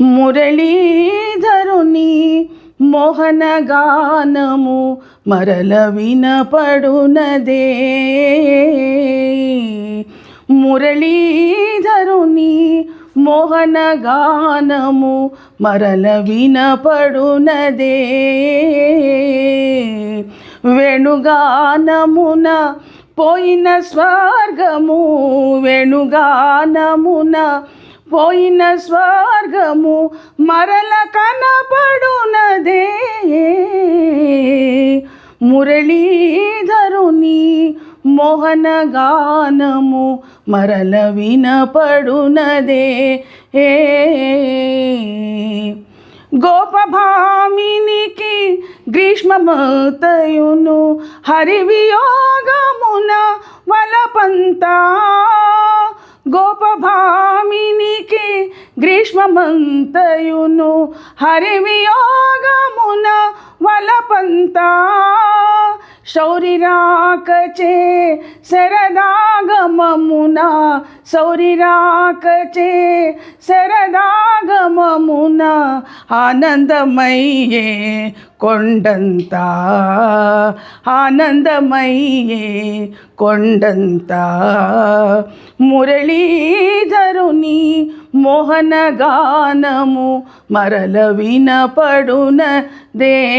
మురళీధరుని మోహన గానము మరల వినపడునదే. మురళీధరుని మోహన గానము మరల వినపడునదే. వేణుగానమున పోయిన స్వర్గము వేణుగానమున పోయిన స్వర్గము మరల కనపడునదే మురళీధరుని మోహన గానము మరల వినపడునదే. ఏ గోపభామినికి గ్రీష్మమతయును హరివియోగమున వలపంతా. గోపభామినికి గ్రీష్మమంతయును హరివియోగమున వలపంత. శౌరిరాకచే శరదాగమమున శౌరిరాకచే శరదాగమ ఆనందమయ్యే కొండంత. ఆనందమయ్యే కొండంత. మురళీధరుని మోహన గానము మరల వినపడునదే.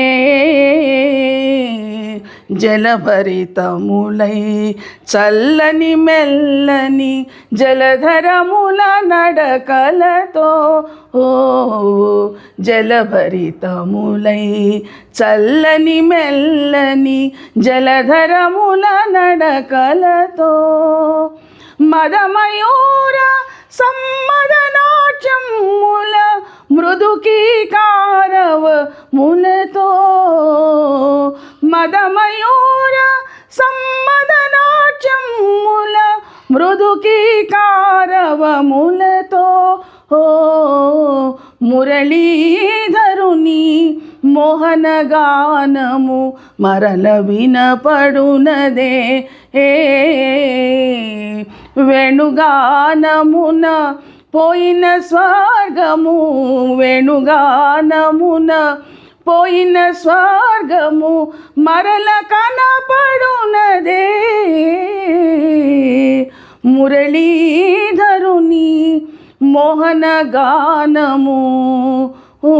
జలభరితములై చల్లని మెల్లని జలధరముల నడకలతో ఓ జలభరితములై చల్లని మెల్లని జలధరముల నడకలతో మదమయూర సమ్మదనాట్యముల మృదుకీ కారవ ములతో మదమయూర సమ్మదనాట్యముల మృదుకీ కారవములతో ఓ మురళీధరుని మోహన గానము మరల వినపడునదే ఏ వేణుగానమున పోయిన స్వర్గము వేణుగానమున పోయిన స్వర్గము మరల కనపడునదే. మురళీధరుని మోహన గానము. ఓ